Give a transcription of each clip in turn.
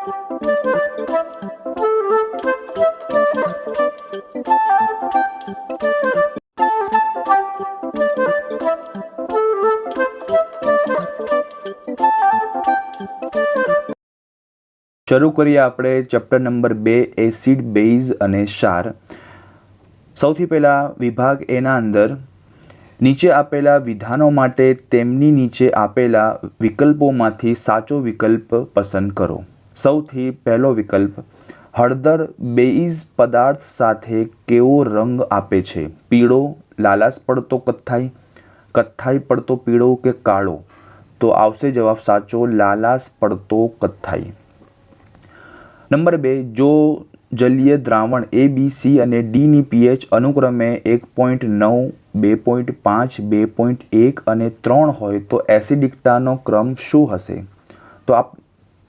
શરૂ કરીએ આપણે ચેપ્ટર નંબર બે એસિડ બેઝ અને ક્ષાર. સૌથી પહેલાં વિભાગ એના અંદર. નીચે આપેલા વિધાનો માટે તેમની નીચે આપેલા વિકલ્પોમાંથી સાચો વિકલ્પ પસંદ કરો. સૌથી પહેલો વિકલ્પ, હળદર બેઇઝ પદાર્થ સાથે કેવો રંગ આપે છે? પીળો, લાલાશ પડતો કથ્થાઈ? કથ્થાઈ પડતો પીળો કે કાળો? તો આવશે જવાબ સાચો, લાલાશ પડતો કથ્થાઈ. નંબર બે, જો જલીય દ્રાવણ એ બી સી અને ડીની પીએચ અનુક્રમે એક પોઈન્ટ નવ, બે પોઈન્ટ પાંચ, બે પોઈન્ટ એક અને ત્રણ હોય તો એસિડિકતાનો ક્રમ શું હશે? તો આપ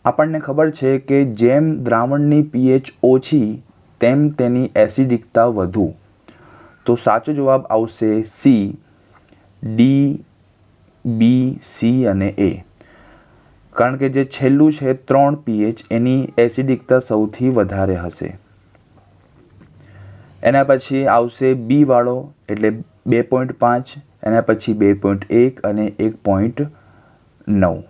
આપણને ખબર છે કે જેમ દ્રાવણની પીએચ ઓછી, તેમ તેની એસિડિકતા વધુ. તો સાચો જવાબ આવશે સી, ડી, બી, સી અને એ. કારણ કે જે છેલ્લું છે ત્રણ પીએચ, એની એસિડિકતા સૌથી વધારે હશે. એના પછી આવશે બી વાળો, એટલે બે પોઈન્ટ પાંચ, એના પછી બે પોઈન્ટ એક અને એક પોઈન્ટ નવ.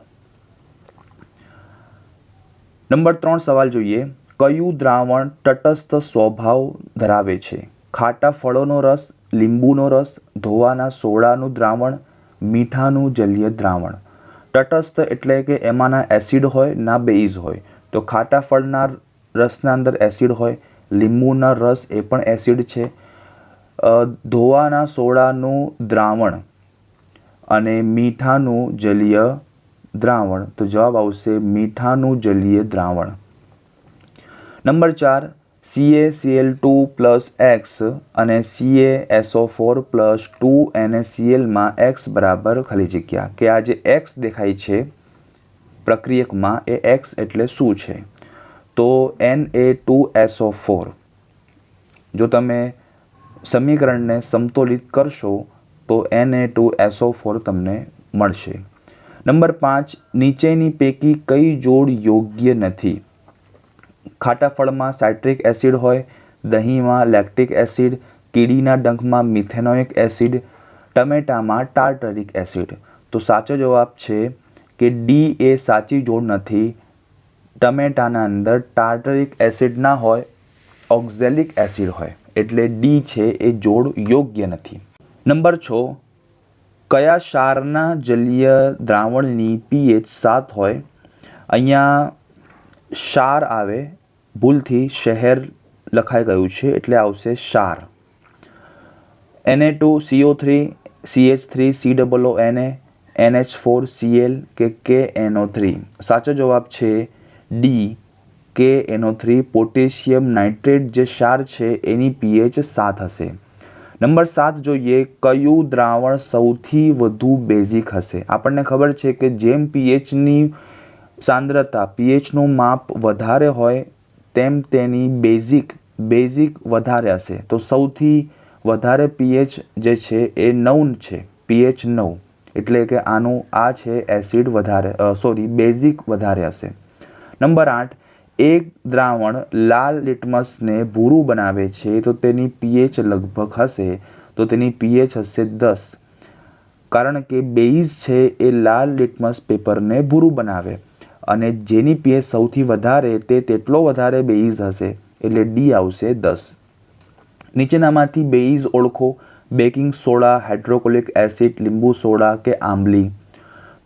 નંબર ત્રણ સવાલ જોઈએ. કયું દ્રાવણ તટસ્થ સ્વભાવ ધરાવે છે? ખાટા ફળોનો રસ, લીંબુનો રસ, ધોવાના સોડાનું દ્રાવણ, મીઠાનું જલીય દ્રાવણ? તટસ્થ એટલે કે એમાંના એસિડ હોય, ના બેઝ હોય. તો ખાટા ફળના રસના અંદર એસિડ હોય, લીંબુના રસ એ પણ એસિડ છે. ધોવાના સોડાનું દ્રાવણ અને મીઠાનું જલીય દ્રાવણ. તો જવાબ આવશે મીઠાનું જલીય દ્રાવણ. નંબર ચાર CA CL two plus X અને CA SO four plus two એનએસીએલમાં X બરાબર ખાલી જગ્યા. કે આ જે એક્સ દેખાય છે પ્રક્રિયકમાં એ એક્સ એટલે શું છે? તો N A two SO four જો તમે સમીકરણને સમતોલિત કરશો, તો N A two SO four તમને મળશે. નંબર પાંચ, નીચેની પૈકી કઈ જોડ યોગ્ય નથી. ખાટા ફળમાં સાઇટ્રિક એસિડ હોય, દહીંમાં લેક્ટિક એસિડ, કીડીના ડંખમાં મિથેનોઇક એસિડ, ટમેટામાં ટાર્ટરિક એસિડ. તો સાચો જવાબ છે કે ડી એ સાચી જોડ નથી. ટમેટાના અંદર ટાર્ટરિક એસિડ ના હોય, ઓક્ઝેલિક એસિડ હોય. એટલે ડી છે એ જોડ યોગ્ય નથી. નંબર છ કયા ક્ષારના જલીય દ્રાવણની પીએચ સાત હોય? અહીંયા ક્ષાર આવે, ભૂલથી શહેર લખાઈ ગયું છે એટલે આવશે ક્ષાર N two CO three CH three C double O N A NH four CL કે કે એનઓ થ્રી. સાચો જવાબ છે ડી કે એનઓ થ્રી. પોટેશિયમ નાઇટ્રેટ જે ક્ષાર છે, એની પીએચ સાત હશે. નંબર સાત જોઈએ કયું દ્રાવણ સૌથી વધુ બેઝિક હશે? આપણને ખબર છે કે જેમ પીએચની સાંદ્રતા પીએચનું માપ વધારે હોય, તેમ તેની બેઝિક બેઝિક વધારે હશે. તો સૌથી વધારે પીએચ જે છે એ નવ છે. પીએચ નવ. એટલે કે આનું આ છે એસિડ વધારે સોરી, બેઝિક વધારે હશે. નંબર આઠ એક દ્રાવણ લાલ લિટમસને ભૂરું બનાવે છે, તો તેની પીએચ લગભગ હશે, તો તેની પીએચ હશે દસ. કારણ કે બેઇઝ છે એ લાલ લિટમસ પેપરને ભૂરું બનાવે અને જેની પીએચ સૌથી વધારે તે તેટલો વધારે બેઇઝ હશે, એટલે ડી આવશે દસ. નીચેનામાંથી બેઇઝ ઓળખો, બેકિંગ સોડા, હાઇડ્રોકોલિક એસિડ, લીંબુ સોડા કે આંબલી.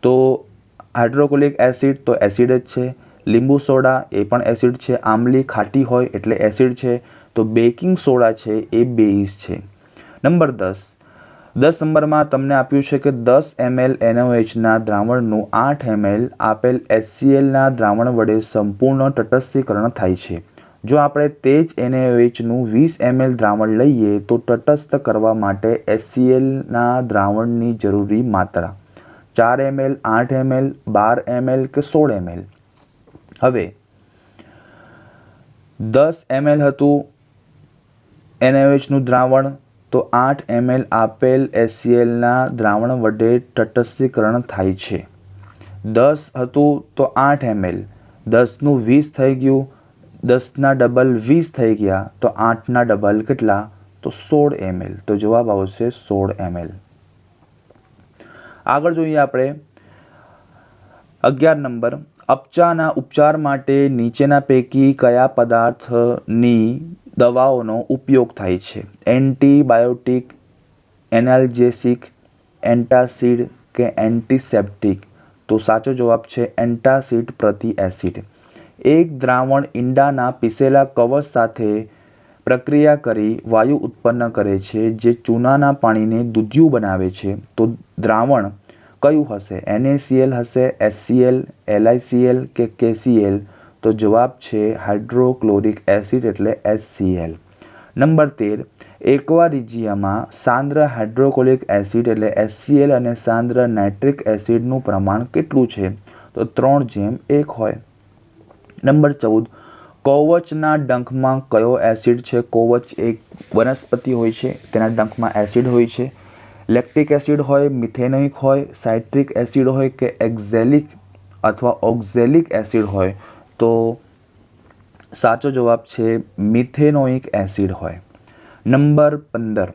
તો હાઇડ્રોકોલિક એસિડ તો એસિડ જ છે લીંબુ સોડા એ પણ એસિડ છે આમલી ખાટી હોય એટલે એસિડ છે, તો બેકિંગ સોડા છે એ બેઇઝ છે. નંબર દસ. દસ નંબરમાં તમને આપ્યું છે કે દસ એમએલ એનઓએચના દ્રાવણનું આઠ એમએલ આપેલ એચસીએલના દ્રાવણ વડે સંપૂર્ણ તટસ્થીકરણ થાય છે. જો આપણે તે જ એનએઓએચનું વીસ એમએલ દ્રાવણ લઈએ, તો તટસ્થ કરવા માટે એચસીએલના દ્રાવણની જરૂરી માત્રા ચાર એમએલ, આઠ એમએલ, બાર એમએલ કે સોળ એમએલ. હવે, દસ એમએલ હતું એનએઓએચનું દ્રાવણ, તો આઠ એમએલ આપેલ એસસીએલના દ્રાવણ વડે તટસ્થીકરણ થાય છે. દસ હતું તો આઠ એમએલ. દસનું વીસ થઈ ગયું. દસના ડબલ વીસ થઈ ગયા, તો આઠના ડબલ કેટલા? તો સોળ એમએલ. તો જવાબ આવશે સોળ એમએલ. આગળ જોઈએ આપણે અગિયાર નંબર. અપચાના ઉપચાર માટે નીચેના પૈકી કયા પદાર્થની દવાઓનો ઉપયોગ થાય છે? એન્ટીબાયોટિક, એનાલ્જેસિક, એન્ટાસિડ કે એન્ટીસેપ્ટિક? તો સાચો જવાબ છે એન્ટાસિડ પ્રતિ એસિડ. એક દ્રાવણ ઈંડાના પીસેલા કવચ સાથે પ્રક્રિયા કરી વાયુ ઉત્પન્ન કરે છે જે ચૂનાના પાણીને દૂધિયું બનાવે છે. તો દ્રાવણ કયું હશે? એનએસીએલ હશે એસસીએલ એલઆઈસીએલ કે કેસીએલ તો જવાબ છે હાઇડ્રોક્લોરિક એસિડ એટલે એસસીએલ નંબર તેર એક્વારિજિયામાં સાંદ્ર હાઇડ્રોક્લોરિક એસિડ એટલે એસસીએલ અને સાંદ્ર નાઇટ્રિક એસિડનું પ્રમાણ કેટલું છે? તો ત્રણ જેમ એક હોય. નંબર ચૌદ, કોવચના ડંખમાં કયો એસિડ છે? કોવચ એક વનસ્પતિ હોય છે, તેના ડંખમાં એસિડ હોય છે. લેક્ટિક એસિડ હોય, મિથેનોઇક હોય, સાઇટ્રિક એસિડ હોય કે એક્ઝેલિક અથવા ઓક્ઝેલિક એસિડ હોય, તો સાચો જવાબ છે મિથેનોઇક એસિડ હોય. નંબર પંદર.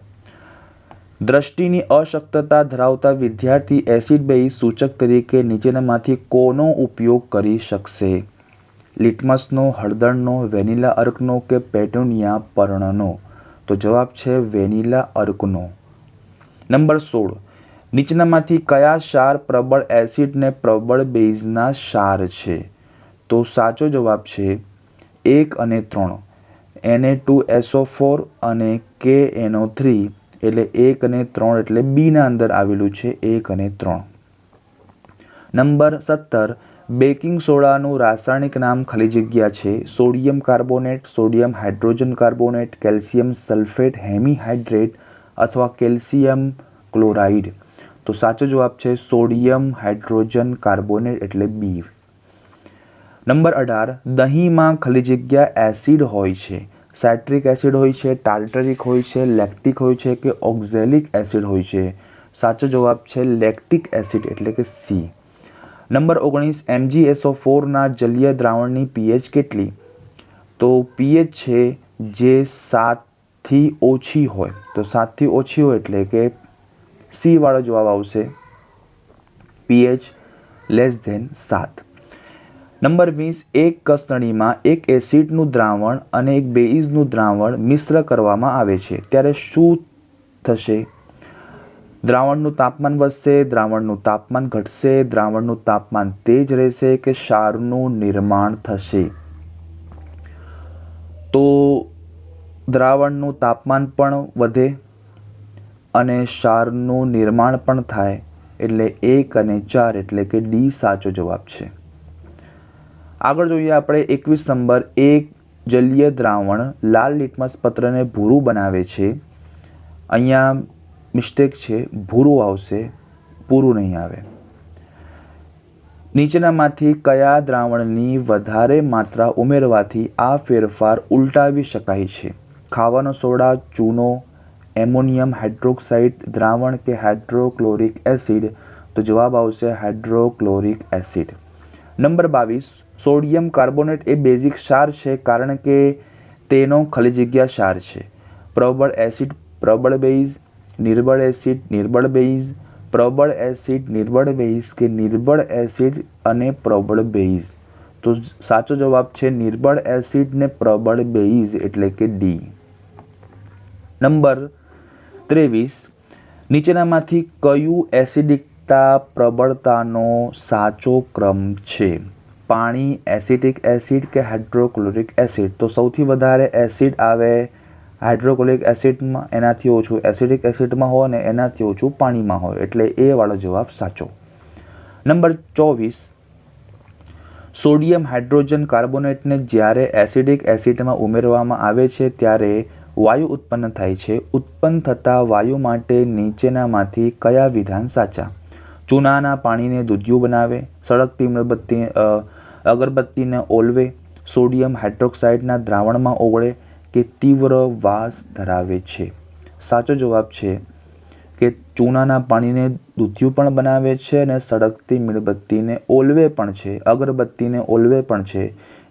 દ્રષ્ટિની અશક્તતા ધરાવતા વિદ્યાર્થી એસિડ બેઝ સૂચક તરીકે નીચેનામાંથી કોનો ઉપયોગ કરી શકશે? લિટમસનો, હળદરનો, વેનિલા અર્કનો કે પેટુનિયા પર્ણનો? તો જવાબ છે વેનિલા અર્કનો. નંબર સોળ. નીચેનામાંથી કયા ક્ષાર પ્રબળ એસિડ ને પ્રબળ બેઝના ક્ષાર છે? તો સાચો જવાબ છે એક અને ત્રણ. એને ટુ એસો ફોર અને કે એનો થ્રી એટલે એક અને ત્રણ એટલે બીના અંદર આવેલું છે એક અને ત્રણ. નંબર સત્તર. બેકિંગ સોડાનું રાસાયણિક નામ ખાલી જગ્યા છે. Sodium carbonate, sodium hydrogen carbonate, calcium sulphate, hemihydrate અથવા કેલ્શિયમ ક્લોરાઇડ. તો સાચો જવાબ છે સોડિયમ હાઇડ્રોજન કાર્બોનેટ એટલે બી નંબર અઢાર, દહીંમાં ખાલી જગ્યા એસિડ હોય છે. સાઇટ્રિક એસિડ હોય છે ટાર્ટરિક હોય છે, લેક્ટિક હોય છે કે ઓક્ઝેલિક એસિડ હોય છે. સાચો જવાબ છે લેક્ટિક એસિડ એટલે કે સી નંબર ઓગણીસ એમજીએસઓ ફોરના જલીય દ્રાવણની પીએચ કેટલી? તો પીએચ છે જે સાતથી ઓછી હોય, તો સાતથી ઓછી હોય એટલે કે સીવાળો જવાબ આવશે પીએચ લેસ ધેન સાત. નંબર વીસ, એક કસણીમાં એક એસિડનું દ્રાવણ અને એક બેઇઝનું દ્રાવણ મિશ્ર કરવામાં આવે છે. ત્યારે શું થશે? દ્રાવણનું તાપમાન વધશે, દ્રાવણનું તાપમાન ઘટશે, દ્રાવણનું તાપમાન તેજ રહેશે કે ક્ષારનું નિર્માણ થશે? તો દ્રાવણનું તાપમાન પણ વધે અને ક્ષારનું નિર્માણ પણ થાય એટલે એક અને ચાર એટલે કે ડી સાચો જવાબ છે. આગળ જોઈએ આપણે એકવીસ નંબર એક જલીય દ્રાવણ લાલ લિટમસ પત્રને ભૂરું બનાવે છે. અહીંયા મિસ્ટેક છે, ભૂરું આવશે, પૂરું નહીં આવે. નીચેનામાંથી કયા દ્રાવણની વધારે માત્રા ઉમેરવાથી આ ફેરફાર ઉલટાવી શકાય છે? ખાવાનો સોડા, ચૂનો, એમોનિયમ, હાઇડ્રોક્સાઇડ, દ્રાવણ કે હાઇડ્રોક્લોરિક એસિડ? તો જવાબ આવશે હાઇડ્રોક્લોરિક એસિડ. નંબર બાવીસ, સોડિયમ કાર્બોનેટ એ બેઝિક ક્ષાર છે કારણ કે તેનો ખલી જગ્યા ક્ષાર છે. પ્રબળ એસિડ પ્રબળ બેઝ, નિર્બળ એસિડ નિર્બળ બેઝ, પ્રબળ એસિડ નિર્બળ બેઝ કે નિર્બળ એસિડ અને પ્રબળ બેઝ. તો સાચો જવાબ છે નિર્બળ એસિડ ને પ્રબળ બેઝ એટલે કે ડી. નંબર ત્રેવીસ. નીચેનામાંથી કયું એસિડિકતા પ્રબળતાનો સાચો ક્રમ છે? પાણી, એસિટિક એસિડ કે હાઇડ્રોક્લોરિક એસિડ? તો સૌથી વધારે એસિડ આવે હાઇડ્રોક્લોરિક એસિડમાં, એનાથી ઓછું એસિડિક એસિડમાં હોય ને એનાથી ઓછું પાણીમાં હોય. એટલે એ વાળો જવાબ સાચો. નંબર ચોવીસ. સોડિયમ હાઇડ્રોજન કાર્બોનેટને જ્યારે એસિડિક એસિડમાં ઉમેરવામાં આવે છે, ત્યારે વાયુ ઉત્પન્ન થાય છે. ઉત્પન્ન થતા વાયુ માટે નીચેનામાંથી કયા વિધાન સાચા? ચૂનાના પાણીને દૂધિયું બનાવે, સળગતી મીણબત્તી અગરબત્તીને ઓલવે, સોડિયમ હાઇડ્રોક્સાઇડના દ્રાવણમાં ઓગળે કે તીવ્ર વાસ ધરાવે છે? સાચો જવાબ છે કે ચૂનાના પાણીને દૂધિયું પણ બનાવે છે અને સળગતી મીણબત્તીને ઓલવે પણ છે. અગરબત્તીને ઓલવે પણ છે.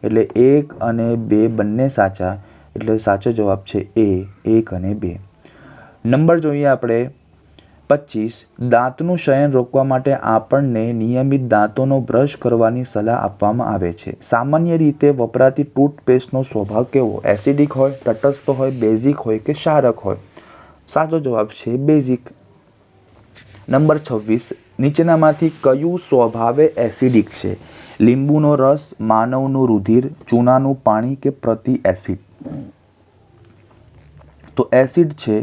એટલે એક અને બે બંને સાચા. એટલે સાચો જવાબ છે એ, એક અને બે. નંબર જોઈએ આપણે. પચીસ, દાંતનું શયન રોકવા માટે આપણને નિયમિત દાંતોનો બ્રશ કરવાની સલાહ આપવામાં આવે છે. સામાન્ય રીતે વપરાતી ટૂથપેસ્ટનો સ્વભાવ કેવો? એસિડિક હોય, તટસ્થ હોય, બેઝિક હોય કે ક્ષારક હોય? સાચો જવાબ છે બેઝિક. નંબર છવ્વીસ, નીચેનામાંથી કયું સ્વભાવે એસિડિક છે? લીંબુનો રસ, માનવનું રુધિર, ચૂનાનું પાણી કે પ્રતિ એસિડ? તો એસિડ છે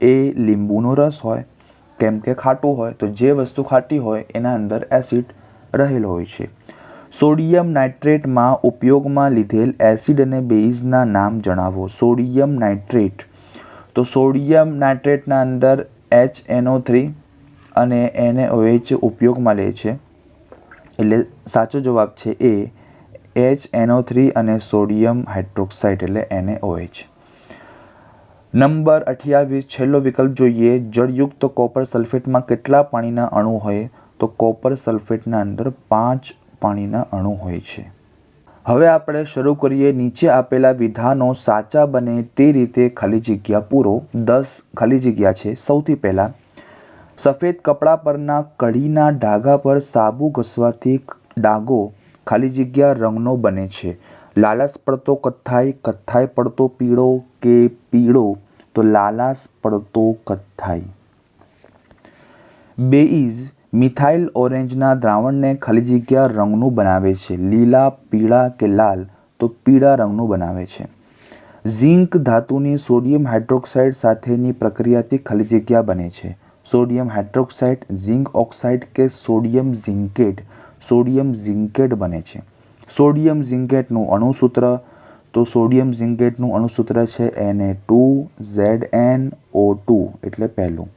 એ લીંબુનો રસ હોય, કેમ કે ખાટું હોય, તો જે વસ્તુ ખાટી હોય એના અંદર એસિડ રહેલો હોય છે. સોડિયમ નાઇટ્રેટમાં ઉપયોગમાં લીધેલ એસિડ અને બેઝના નામ જણાવો. Sodium nitrate. તો સોડિયમ નાઇટ્રેટના અંદર એચ એનઓ થ્રી અને એને ઓએચ ઉપયોગમાં લે છે. એટલે સાચો જવાબ છે એ એચ એનઓ થ્રી અને સોડિયમ હાઇડ્રોક્સાઇડ એટલે એનએઓએચ નંબર અઠ્યાવીસ, છેલ્લો વિકલ્પ જોઈએ. જળયુક્ત કોપર સલ્ફેટમાં કેટલા પાણીના અણુ હોય? તો કોપર સલ્ફેટના અંદર પાંચ પાણીના અણુ હોય છે. હવે આપણે શરૂ કરીએ. નીચે આપેલા વિધાનો સાચા બને તે રીતે ખાલી જગ્યા પૂરો. દસ ખાલી જગ્યા છે. સૌથી પહેલાં, સફેદ કપડા પરના કઢીના ડાઘા પર સાબુ ઘસવાથી ડાઘો ખાલી જગ્યા રંગનો બને છે. લાલાશ પડતો કથ્થાઈ કથ્થાઈ પડતો પીળો કે પીળો? તો લાલાશ પડતો કથ્થાઈ. બેઇઝ મિથાઇલ ઓરેન્જના દ્રાવણને ખાલી જગ્યા રંગનું બનાવે છે. લીલા, પીળા કે લાલ? તો પીળા રંગનું બનાવે છે. ઝિંક ધાતુની સોડિયમ હાઇડ્રોક્સાઇડ સાથેની પ્રક્રિયાથી ખાલી જગ્યા બને છે. સોડિયમ હાઇડ્રોક્સાઇડ, ઝિંક ઓક્સાઇડ કે સોડિયમ ઝિંકેટ? સોડિયમ ઝિંકેટ બને છે. સોડિયમ ઝિંકેટનું અણુસૂત્ર, તો સોડિયમ ઝિંકેટનું અણુસૂત્ર છે N two Z N O two એટલે પહેલું.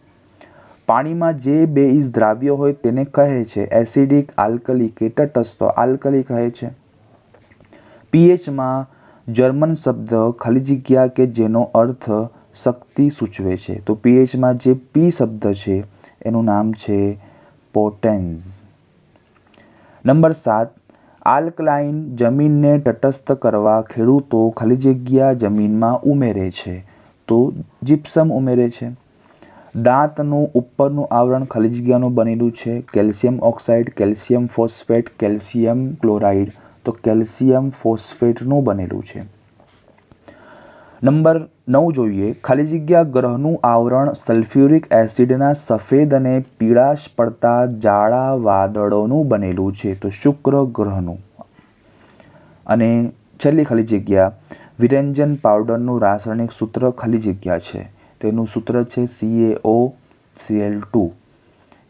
પાણીમાં જે બેઇઝ દ્રાવ્ય હોય તેને કહે છે એસિડિક આલ્કલી કે તટસ્થ આલ્કલી કહે છે. પીએચમાં જર્મન શબ્દ ખાલી જગ્યા કે જેનો અર્થ શક્તિ સૂચવે છે. તો પીએચમાં જે પી શબ્દ છે, એનું નામ છે પોટેન્સ નંબર સાત, આલ્કલાઇન જમીનને તટસ્થ કરવા ખેડૂતો ખાલી જગ્યા જમીનમાં ઉમેરે છે, તો જીપ્સમ ઉમેરે છે. દાંતનું ઉપરનું આવરણ ખાલી જગ્યાનું બનેલું છે, calcium oxide, calcium phosphate, calcium chloride, તો કેલ્શિયમ ફોસ્ફેટનું બનેલું છે. નંબર નવ જોઈએ. ખાલી જગ્યા ગ્રહનું આવરણ સલ્ફ્યુરિક એસિડના સફેદ અને પીળાશ પડતા જાડા વાદળોનું બનેલું છે. તો શુક્ર ગ્રહનું. અને છેલ્લી ખાલી જગ્યા. વિરંજન પાવડરનું રાસાયણિક સૂત્ર ખાલી જગ્યા છે. તેનું સૂત્ર છે CAO CL two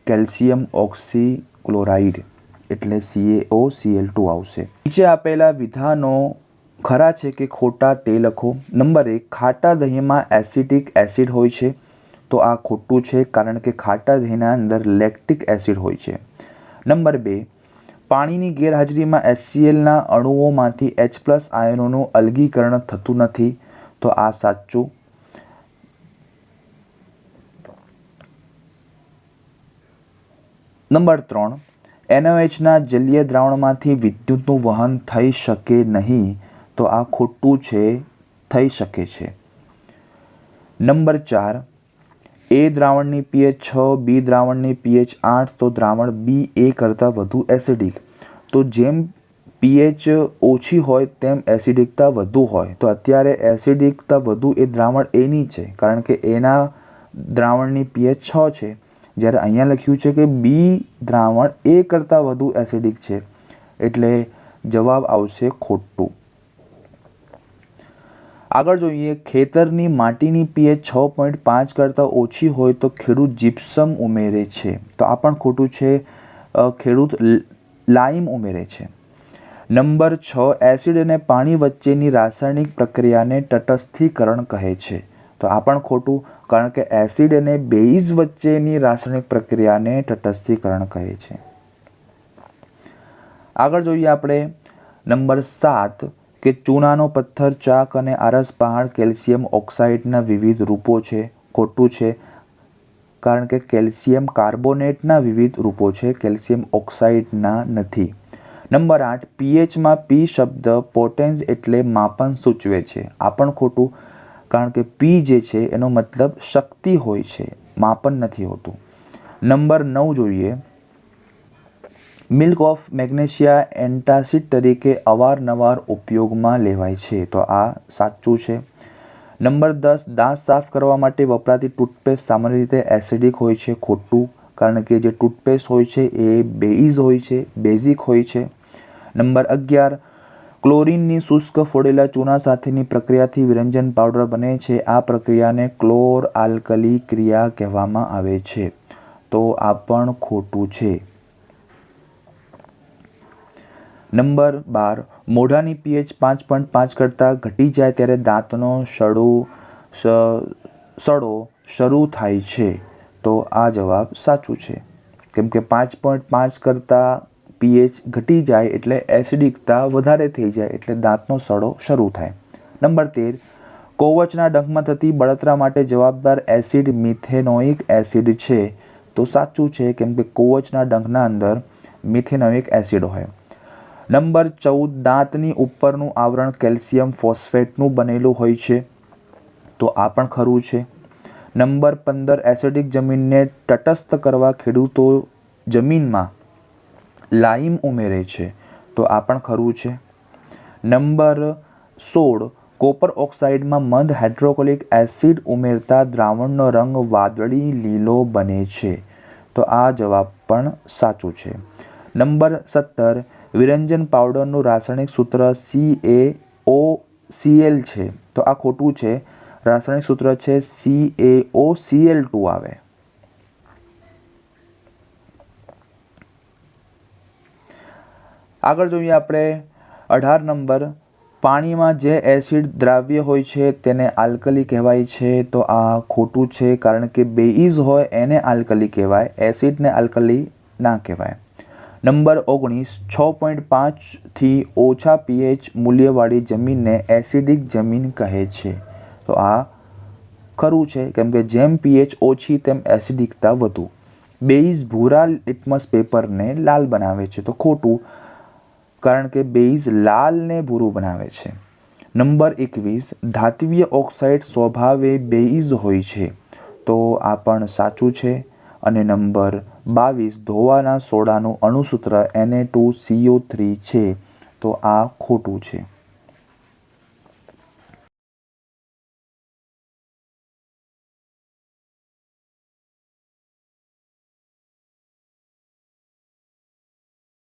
calcium oxy chloride એટલે સીએઓ સીએલ ટુ આવશે. નીચે આપેલા વિધાનો ખરા છે કે ખોટા તે લખો. નંબર એક, ખાટા દહીંમાં એસિટિક એસિડ હોય છે. તો આ ખોટું છે કારણ કે ખાટા દહીંના અંદર લેક્ટિક એસિડ હોય છે. નંબર બે, પાણીની ગેરહાજરીમાં એચસીએલના અણુઓમાંથી એચ પ્લસ આયનોનું અલગીકરણ થતું નથી. તો આ સાચું? નંબર ત્રણ એનઓએચના જલીય દ્રાવણમાંથી વિદ્યુતનું વહન થઈ શકે નહીં. તો આ ખોટું છે, થઈ શકે છે. નંબર ચાર, એ દ્રાવણની પીએચ છ, બી દ્રાવણની પીએચ આઠ, તો દ્રાવણ બી એ કરતાં વધુ એસિડિક. તો જેમ પીએચ ઓછી હોય, તેમ એસિડિકતા વધુ હોય. તો અત્યારે એસિડિકતા વધુ એ દ્રાવણ એની છે, કારણ કે એના દ્રાવણની પીએચ છ છે. જ્યારે અહીંયા લખ્યું છે કે બી દ્રાવણ એ કરતાં વધુ એસિડિક છે. એટલે જવાબ આવશે ખોટું. આગળ જોઈએ, ખેતરની માટીની પીએચ છ પોઈન્ટ પાંચ કરતાં ઓછી હોય તો ખેડૂત જીપ્સમ ઉમેરે છે. તો આ પણ ખોટું છે. ખેડૂત લાઈમ ઉમેરે છે. નંબર છ, એસિડ અને પાણી વચ્ચેની રાસાયણિક પ્રક્રિયાને તટસ્થીકરણ કહે છે. તો આ પણ ખોટું, કારણ કે એસિડ અને બેઇઝ વચ્ચેની રાસાયણિક પ્રક્રિયાને તટસ્થીકરણ કહે છે. આગળ જોઈએ આપણે નંબર સાત કે ચૂનાનો પથ્થર, ચાક અને આરસ પહાડ કેલ્શિયમ ઓક્સાઇડના વિવિધ રૂપો છે, ખોટું છે, કારણ કે કેલ્શિયમ કાર્બોનેટના વિવિધ રૂપો છે, કેલ્શિયમ ઓક્સાઇડના નથી. નંબર આઠ પીએચમાં પી શબ્દ પોટેન્સ એટલે માપન સૂચવે છે. આ પણ ખોટું, કારણ કે પી જે છે એનો મતલબ શક્તિ હોય છે, માપન નથી હોતું. નંબર નવ જોઈએ. મિલ્ક ઓફ મેગ્નેશિયા એન્ટાસિડ તરીકે અવારનવાર ઉપયોગમાં લેવાય છે. તો આ સાચું છે. નંબર દસ, દાંત સાફ કરવા માટે વપરાતી ટૂથપેસ્ટ સામાન્ય રીતે એસિડિક હોય છે, ખોટું, કારણ કે જે ટૂથપેસ્ટ હોય છે એ બેઇઝ હોય છે, બેઝિક હોય છે. નંબર અગિયાર, ક્લોરિનની શુષ્ક ફોડેલા ચૂના સાથેની પ્રક્રિયાથી વિરંજન પાવડર બને છે. આ પ્રક્રિયાને ક્લોર આલ્કલી ક્રિયા કહેવામાં આવે છે. તો આ પણ ખોટું છે. નંબર બાર, મોઢાની પીએચ પાંચ પોઈન્ટ પાંચ કરતાં ઘટી જાય ત્યારે દાંતનો સડો સડો શરૂ થાય છે. તો આ જવાબ સાચું છે. કેમ કે પાંચ પોઈન્ટ પાંચ કરતાં પીએચ ઘટી જાય એટલે એસિડિકતા વધારે થઈ જાય એટલે દાંતનો સડો શરૂ થાય. નંબર તેર, કોવચના ડંખમાં થતી બળતરા માટે જવાબદાર એસિડ મિથેનોઇક એસિડ છે. તો સાચું છે કેમ કે કોવચના ડંખના અંદર મિથેનોઇક એસિડ હોય. નંબર ચૌદ દાંતની ઉપરનું આવરણ કેલ્શિયમ ફોસ્ફેટનું બનેલું હોય છે. તો આ પણ ખરું છે. નંબર પંદર, એસિડિક જમીનને તટસ્થ કરવા ખેડૂતો જમીનમાં લાઈમ ઉમેરે છે. તો આ પણ ખરું છે. નંબર સોળ, કોપર ઓક્સાઇડમાં મંદ હાઇડ્રોકોલિક એસિડ ઉમેરતા દ્રાવણનો રંગ વાદળી, લીલો બને છે. તો આ જવાબ પણ સાચું છે. નંબર સત્તર વિરંજન પાવડરનું રાસાયણિક સૂત્ર સી એ ઓ સીએલ છે. તો આ ખોટું છે. રાસાયણિક સૂત્ર છે C A O CL two આવે. આગળ જોઈએ આપણે અઢાર નંબર. પાણીમાં જે એસિડ દ્રાવ્ય હોય છે તેને આલ્કલી કહેવાય છે. તો આ ખોટું છે કારણ કે બેઇઝ હોય એને આલ્કલી કહેવાય. એસિડને આલ્કલી ના કહેવાય. નંબર ઓગણીસ, છ પોઈન્ટ પાંચથી ઓછા પીએચ મૂલ્યવાળી જમીનને એસિડિક જમીન કહે છે. તો આ ખરું છે, કેમ કે જેમ પીએચ ઓછી તેમ એસિડિકતા વધુ. બેઇઝ ભૂરા લિટમસ પેપરને લાલ બનાવે છે. તો ખોટું, કારણ કે બેઇઝ લાલને ભૂરું બનાવે છે. નંબર એકવીસ, ધાત્વીય ઓક્સાઇડ સ્વભાવે બેઇઝ હોય છે. તો આ પણ સાચું છે. અને નંબર બાવીસ ધોવાના સોડાનું અણુસૂત્ર એને ટુ સીઓ થ્રી છે. તો આ ખોટું છે.